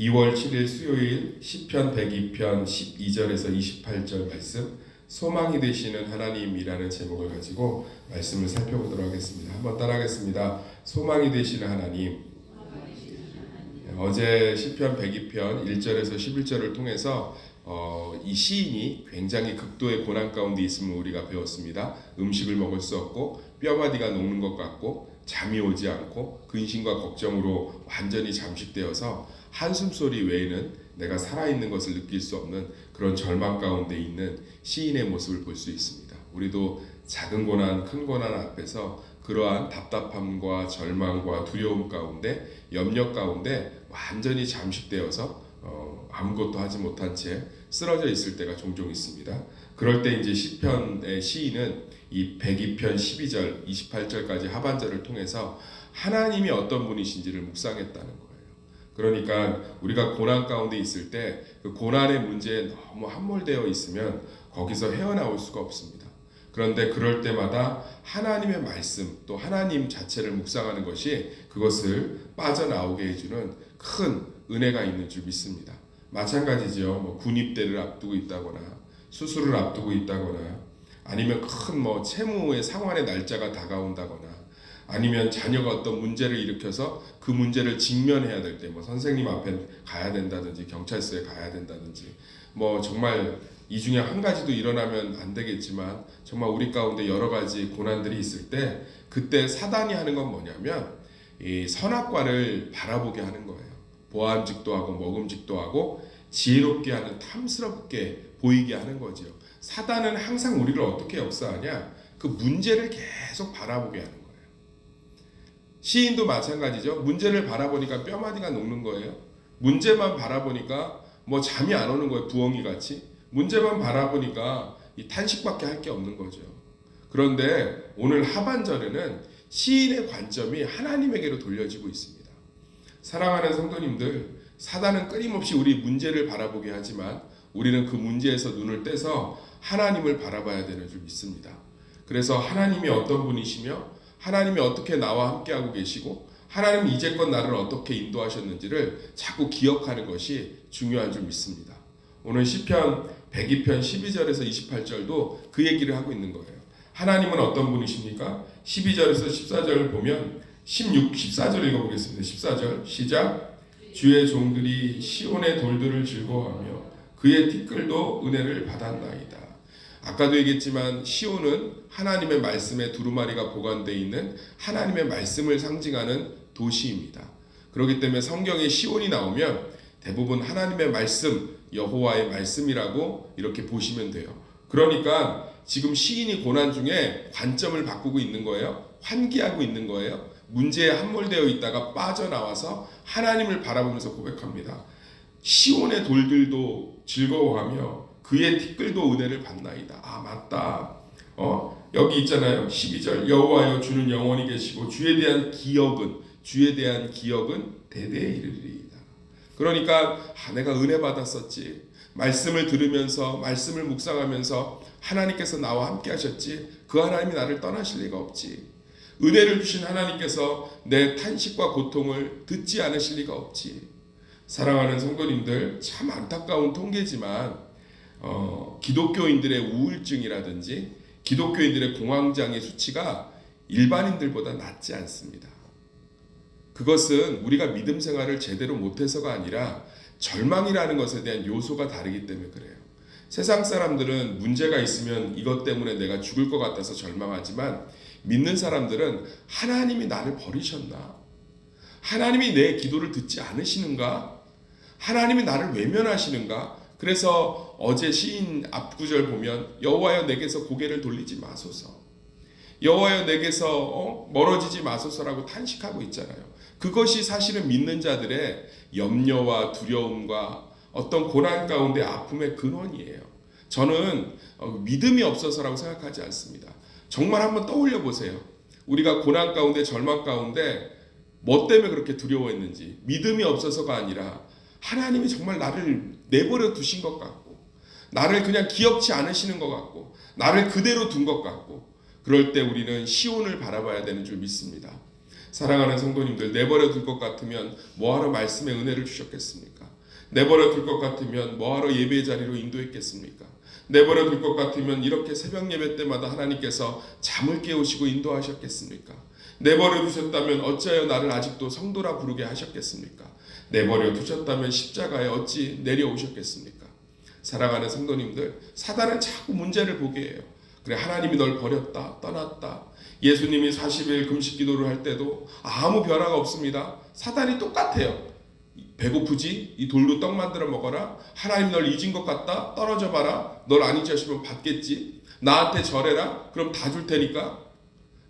2월 7일 수요일 시편 102편 12절에서 28절 말씀 소망이 되시는 하나님이라는 제목을 가지고 말씀을 살펴보도록 하겠습니다. 한번 따라하겠습니다. 소망이 되시는 하나님. 어제 시편 102편 1절에서 11절을 통해서 어, 이 시인이 굉장히 극도의 고난 가운데 있음을 우리가 배웠습니다. 음식을 먹을 수 없고 뼈마디가 녹는 것 같고 잠이 오지 않고 근심과 걱정으로 완전히 잠식되어서 한숨 소리 외에는 내가 살아있는 것을 느낄 수 없는 그런 절망 가운데 있는 시인의 모습을 볼 수 있습니다. 우리도 작은 고난, 큰 고난 앞에서 그러한 답답함과 절망과 두려움 가운데 염려 가운데 완전히 잠식되어서 어, 아무것도 하지 못한 채 쓰러져 있을 때가 종종 있습니다. 그럴 때 이제 시편의 시인은 이 102편 12절, 28절까지 하반절을 통해서 하나님이 어떤 분이신지를 묵상했다는 거예요. 그러니까 우리가 고난 가운데 있을 때 그 고난의 문제에 너무 함몰되어 있으면 거기서 헤어나올 수가 없습니다. 그런데 그럴 때마다 하나님의 말씀 또 하나님 자체를 묵상하는 것이 그것을 빠져나오게 해주는 큰 은혜가 있는 줄 믿습니다. 마찬가지죠. 뭐 군입대를 앞두고 있다거나 수술을 앞두고 있다거나 아니면 큰 뭐 채무의 상환의 날짜가 다가온다거나 아니면 자녀가 어떤 문제를 일으켜서 그 문제를 직면해야 될 때 뭐 선생님 앞에 가야 된다든지 경찰서에 가야 된다든지 뭐 정말 이 중에 한 가지도 일어나면 안 되겠지만 정말 우리 가운데 여러 가지 고난들이 있을 때 그때 사단이 하는 건 뭐냐면 이 선악과를 바라보게 하는 거예요. 보암직도 하고 먹음직도 하고 지혜롭게 하는 탐스럽게 보이게 하는 거죠. 사단은 항상 우리를 어떻게 역사하냐? 그 문제를 계속 바라보게 하는 거예요. 시인도 마찬가지죠. 문제를 바라보니까 뼈마디가 녹는 거예요. 문제만 바라보니까 뭐 잠이 안 오는 거예요. 부엉이 같이. 문제만 바라보니까 이 탄식밖에 할 게 없는 거죠. 그런데 오늘 하반절에는 시인의 관점이 하나님에게로 돌려지고 있습니다. 사랑하는 성도님들, 사단은 끊임없이 우리 문제를 바라보게 하지만 우리는 그 문제에서 눈을 떼서 하나님을 바라봐야 되는 줄 믿습니다. 그래서 하나님이 어떤 분이시며 하나님이 어떻게 나와 함께하고 계시고 하나님 이제껏 나를 어떻게 인도하셨는지를 자꾸 기억하는 것이 중요한 줄 믿습니다. 오늘 시편 102편 12절에서 28절도 그 얘기를 하고 있는 거예요. 하나님은 어떤 분이십니까? 12절에서 14절을 보면 16, 14절 읽어보겠습니다. 14절 시작 주의 종들이 시온의 돌들을 즐거워하며 그의 티끌도 은혜를 받았나이다. 아까도 얘기했지만 시온은 하나님의 말씀에 두루마리가 보관되어 있는 하나님의 말씀을 상징하는 도시입니다. 그렇기 때문에 성경에 시온이 나오면 대부분 하나님의 말씀, 여호와의 말씀이라고 이렇게 보시면 돼요. 그러니까 지금 시인이 고난 중에 관점을 바꾸고 있는 거예요. 환기하고 있는 거예요. 문제에 함몰되어 있다가 빠져나와서 하나님을 바라보면서 고백합니다. 시온의 돌들도 즐거워하며 그의 티끌도 은혜를 받나이다. 아 맞다. 어 여기 있잖아요. 12절 여호와여 주는 영원히 계시고 주에 대한 기억은 주에 대한 기억은 대대에 이르리이다. 그러니까 아, 내가 은혜 받았었지. 말씀을 들으면서 말씀을 묵상하면서 하나님께서 나와 함께 하셨지. 그 하나님이 나를 떠나실 리가 없지. 은혜를 주신 하나님께서 내 탄식과 고통을 듣지 않으실 리가 없지. 사랑하는 성도님들 참 안타까운 통계지만 어, 기독교인들의 우울증이라든지 기독교인들의 공황장애 수치가 일반인들보다 낮지 않습니다. 그것은 우리가 믿음 생활을 제대로 못해서가 아니라 절망이라는 것에 대한 요소가 다르기 때문에 그래요. 세상 사람들은 문제가 있으면 이것 때문에 내가 죽을 것 같아서 절망하지만 믿는 사람들은 하나님이 나를 버리셨나? 하나님이 내 기도를 듣지 않으시는가? 하나님이 나를 외면하시는가? 그래서 어제 시인 앞구절 보면 여호와여 내게서 고개를 돌리지 마소서. 여호와여 내게서 어? 멀어지지 마소서라고 탄식하고 있잖아요. 그것이 사실은 믿는 자들의 염려와 두려움과 어떤 고난 가운데 아픔의 근원이에요. 저는 어, 믿음이 없어서라고 생각하지 않습니다. 정말 한번 떠올려 보세요. 우리가 고난 가운데 절망 가운데 뭐 때문에 그렇게 두려워했는지 믿음이 없어서가 아니라 하나님이 정말 나를 내버려 두신 것 같고 나를 그냥 기억치 않으시는 것 같고 나를 그대로 둔 것 같고 그럴 때 우리는 시온을 바라봐야 되는 줄 믿습니다. 사랑하는 성도님들 내버려 둘 것 같으면 뭐하러 말씀의 은혜를 주셨겠습니까? 내버려 둘 것 같으면 뭐하러 예배 자리로 인도했겠습니까? 내버려 둘 것 같으면 이렇게 새벽 예배 때마다 하나님께서 잠을 깨우시고 인도하셨겠습니까? 내버려 두셨다면 어찌하여 나를 아직도 성도라 부르게 하셨겠습니까? 내버려 두셨다면 십자가에 어찌 내려오셨겠습니까? 사랑하는 성도님들, 사단은 자꾸 문제를 보게 해요. 그래 하나님이 널 버렸다, 떠났다. 예수님이 40일 금식 기도를 할 때도 아무 변화가 없습니다. 사단이 똑같아요. 배고프지? 이 돌로 떡 만들어 먹어라. 하나님 널 잊은 것 같다. 떨어져 봐라. 널 안 잊으시면 받겠지. 나한테 절해라. 그럼 다 줄 테니까.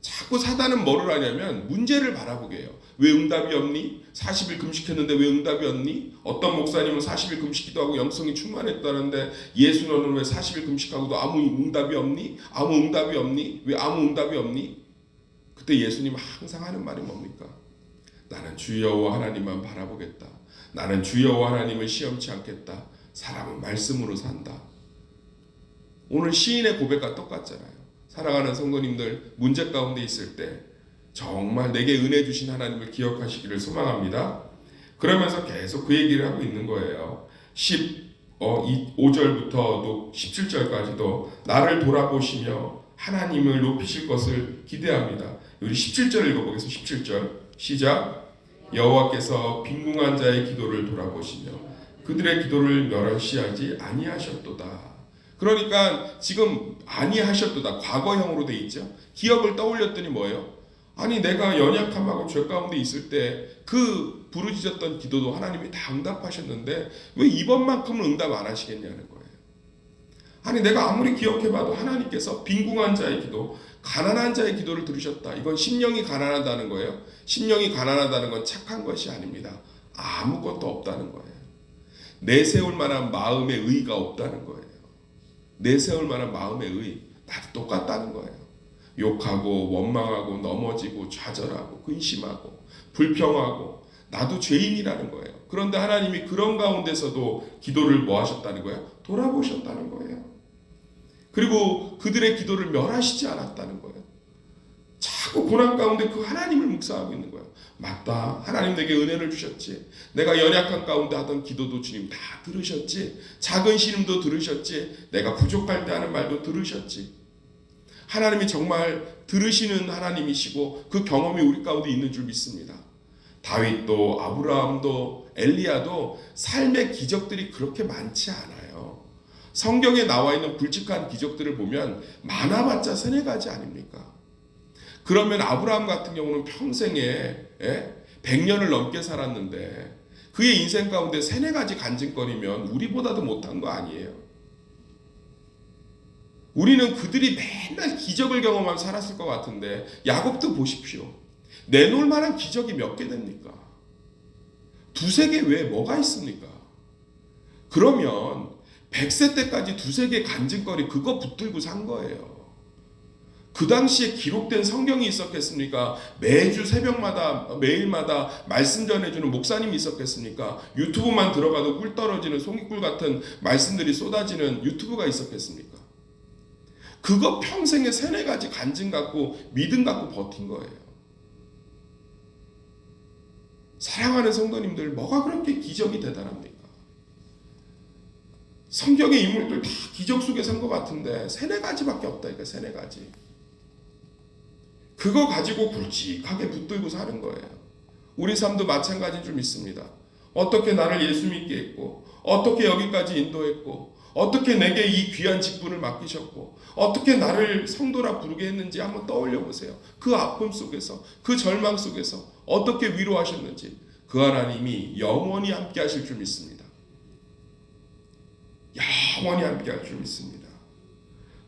자꾸 사단은 뭐를 하냐면 문제를 바라보게 해요. 왜 응답이 없니? 40일 금식했는데 왜 응답이 없니? 어떤 목사님은 40일 금식기도 하고 영성이 충만했다는데 예수 너는 왜 40일 금식하고도 아무 응답이 없니? 아무 응답이 없니? 왜 아무 응답이 없니? 그때 예수님 항상 하는 말이 뭡니까? 나는 주여와 하나님만 바라보겠다. 나는 주여와 하나님을 시험치 않겠다. 사람은 말씀으로 산다. 오늘 시인의 고백과 똑같잖아요. 사랑하는 성도님들 문제 가운데 있을 때 정말 내게 은혜 주신 하나님을 기억하시기를 소망합니다. 그러면서 계속 그 얘기를 하고 있는 거예요. 10 어, 5절부터 17절까지도 나를 돌아보시며 하나님을 높이실 것을 기대합니다. 우리 17절 읽어보겠습니다. 17절 시작 여호와께서 빈궁한 자의 기도를 돌아보시며 그들의 기도를 멸시하지 아니하셨도다. 그러니까 지금 아니하셨도다 과거형으로 돼 있죠. 기억을 떠올렸더니 뭐예요? 아니 내가 연약함하고 죄 가운데 있을 때 그 부르짖었던 기도도 하나님이 다 응답하셨는데 왜 이번만큼은 응답 안 하시겠냐는 거예요. 아니 내가 아무리 기억해봐도 하나님께서 빈궁한 자의 기도, 가난한 자의 기도를 들으셨다. 이건 심령이 가난하다는 거예요. 심령이 가난하다는 건 착한 것이 아닙니다. 아무것도 없다는 거예요. 내세울 만한 마음의 의가 없다는 거예요. 내세울 만한 마음의 의, 나도 똑같다는 거예요. 욕하고 원망하고 넘어지고 좌절하고 근심하고 불평하고 나도 죄인이라는 거예요. 그런데 하나님이 그런 가운데서도 기도를 뭐 하셨다는 거예요? 돌아보셨다는 거예요. 그리고 그들의 기도를 멸하시지 않았다는 거예요. 자꾸 고난 가운데 그 하나님을 묵상하고 있는 거예요. 맞다. 하나님 내게 은혜를 주셨지. 내가 연약한 가운데 하던 기도도 주님 다 들으셨지. 작은 신음도 들으셨지. 내가 부족할 때 하는 말도 들으셨지. 하나님이 정말 들으시는 하나님이시고 그 경험이 우리 가운데 있는 줄 믿습니다. 다윗도 아브라함도 엘리야도 삶의 기적들이 그렇게 많지 않아요. 성경에 나와 있는 굵직한 기적들을 보면 많아봤자 세네 가지 아닙니까? 그러면 아브라함 같은 경우는 평생에 예? 100년을 넘게 살았는데 그의 인생 가운데 세네 가지 간증거리면 우리보다도 못한 거 아니에요. 우리는 그들이 맨날 기적을 경험하며 살았을 것 같은데 야곱도 보십시오. 내놓을 만한 기적이 몇 개 됩니까? 두세 개 외에 뭐가 있습니까? 그러면 100세 때까지 두세 개 간증거리 그거 붙들고 산 거예요. 그 당시에 기록된 성경이 있었겠습니까? 매주 새벽마다 매일마다 말씀 전해주는 목사님이 있었겠습니까? 유튜브만 들어가도 꿀 떨어지는 송이꿀 같은 말씀들이 쏟아지는 유튜브가 있었겠습니까? 그거 평생에 세네 가지 간증 갖고 믿음 갖고 버틴 거예요. 사랑하는 성도님들 뭐가 그렇게 기적이 대단합니까? 성경의 인물들 다 기적 속에 산것 같은데 세네 가지밖에 없다니까 세네 가지. 그거 가지고 굵직하게 붙들고 사는 거예요. 우리 삶도 마찬가지인 줄 믿습니다. 어떻게 나를 예수 믿게 했고, 어떻게 여기까지 인도했고, 어떻게 내게 이 귀한 직분을 맡기셨고, 어떻게 나를 성도라 부르게 했는지 한번 떠올려 보세요. 그 아픔 속에서, 그 절망 속에서 어떻게 위로하셨는지, 그 하나님이 영원히 함께 하실 줄 믿습니다. 영원히 함께 할줄 믿습니다.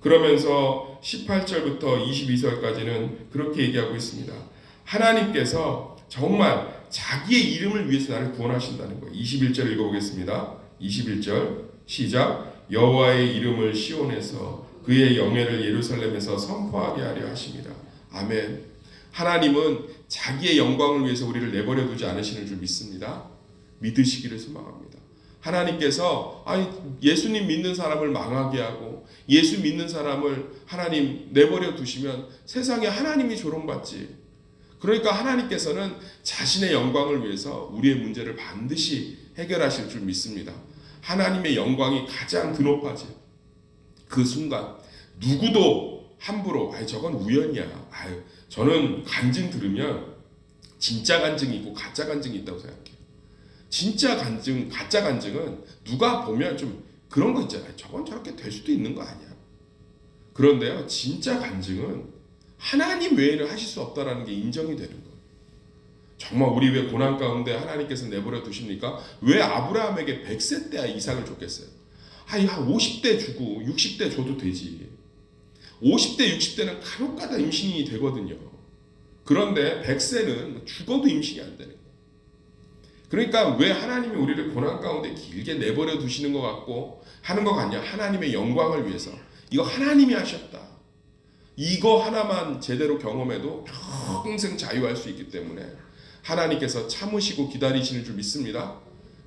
그러면서 18절부터 22절까지는 그렇게 얘기하고 있습니다. 하나님께서 정말 자기의 이름을 위해서 나를 구원하신다는 거예요. 21절 읽어보겠습니다. 21절 시작 여호와의 이름을 시온에서 그의 영예를 예루살렘에서 선포하게 하려 하십니다. 아멘. 하나님은 자기의 영광을 위해서 우리를 내버려 두지 않으시는 줄 믿습니다. 믿으시기를 소망합니다. 하나님께서 아니 예수님 믿는 사람을 망하게 하고 예수 믿는 사람을 하나님 내버려 두시면 세상에 하나님이 조롱받지. 그러니까 하나님께서는 자신의 영광을 위해서 우리의 문제를 반드시 해결하실 줄 믿습니다. 하나님의 영광이 가장 드높아질 그 순간 누구도 함부로 아이 저건 우연이야. 아유 저는 간증 들으면 진짜 간증이 있고 가짜 간증이 있다고 생각해요. 진짜 간증, 가짜 간증은 누가 보면 좀 그런 거 있잖아요. 저건 저렇게 될 수도 있는 거 아니야. 그런데요, 진짜 간증은 하나님 외에는 하실 수 없다라는 게 인정이 되는 거예요. 정말 우리 왜 고난 가운데 하나님께서 내버려 두십니까? 왜 아브라함에게 100세 때 이상을 줬겠어요? 아니, 한 50대 주고 60대 줘도 되지. 50대, 60대는 간혹가다 임신이 되거든요. 그런데 100세는 죽어도 임신이 안 되는 거예요. 그러니까 왜 하나님이 우리를 고난 가운데 길게 내버려 두시는 것 같고 하는 것 같냐? 하나님의 영광을 위해서. 이거 하나님이 하셨다. 이거 하나만 제대로 경험해도 평생 자유할 수 있기 때문에 하나님께서 참으시고 기다리시는 줄 믿습니다.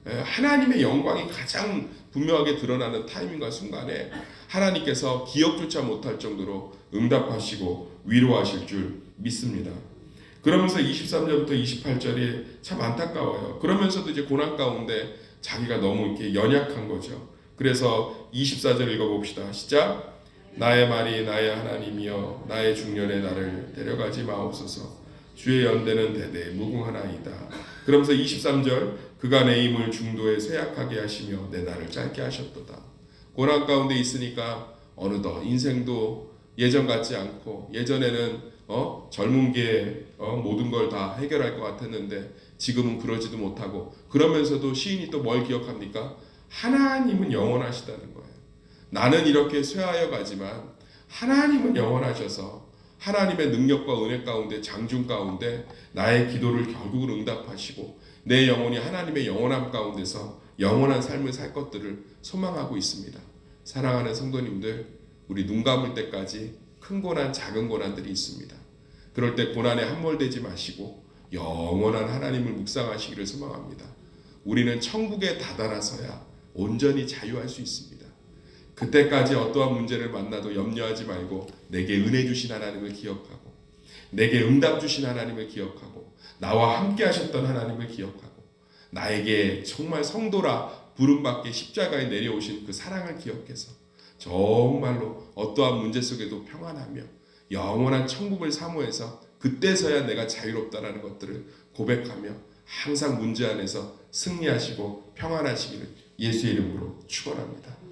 예, 하나님의 영광이 가장 분명하게 드러나는 타이밍과 순간에 하나님께서 기억조차 못할 정도로 응답하시고 위로하실 줄 믿습니다. 그러면서 23절부터 28절이 참 안타까워요. 그러면서도 이제 고난 가운데 자기가 너무 이렇게 연약한 거죠. 그래서 24절 읽어봅시다. 시작. 나의 말이 나의 하나님이여 나의 중년에 나를 데려가지 마옵소서. 주의 연대는 대대 무궁하나이다. 그러면서 23절 그가 내 힘을 중도에 쇠약하게 하시며 내 날을 짧게 하셨도다. 고난 가운데 있으니까 어느덧 인생도 예전 같지 않고 예전에는 어 젊은 게 어, 모든 걸 다 해결할 것 같았는데 지금은 그러지도 못하고 그러면서도 시인이 또 뭘 기억합니까? 하나님은 영원하시다는 거예요. 나는 이렇게 쇠하여 가지만 하나님은 영원하셔서 하나님의 능력과 은혜 가운데 장중 가운데 나의 기도를 결국은 응답하시고 내 영혼이 하나님의 영원함 가운데서 영원한 삶을 살 것들을 소망하고 있습니다. 사랑하는 성도님들, 우리 눈 감을 때까지 큰 고난, 작은 고난들이 있습니다. 그럴 때 고난에 함몰되지 마시고 영원한 하나님을 묵상하시기를 소망합니다. 우리는 천국에 다다라서야 온전히 자유할 수 있습니다. 그때까지 어떠한 문제를 만나도 염려하지 말고 내게 은혜 주신 하나님을 기억하고 내게 응답 주신 하나님을 기억하고 나와 함께 하셨던 하나님을 기억하고 나에게 정말 성도라 부름받게 십자가에 내려오신 그 사랑을 기억해서 정말로 어떠한 문제 속에도 평안하며 영원한 천국을 사모해서 그때서야 내가 자유롭다라는 것들을 고백하며 항상 문제 안에서 승리하시고 평안하시기를 예수의 이름으로 축원합니다.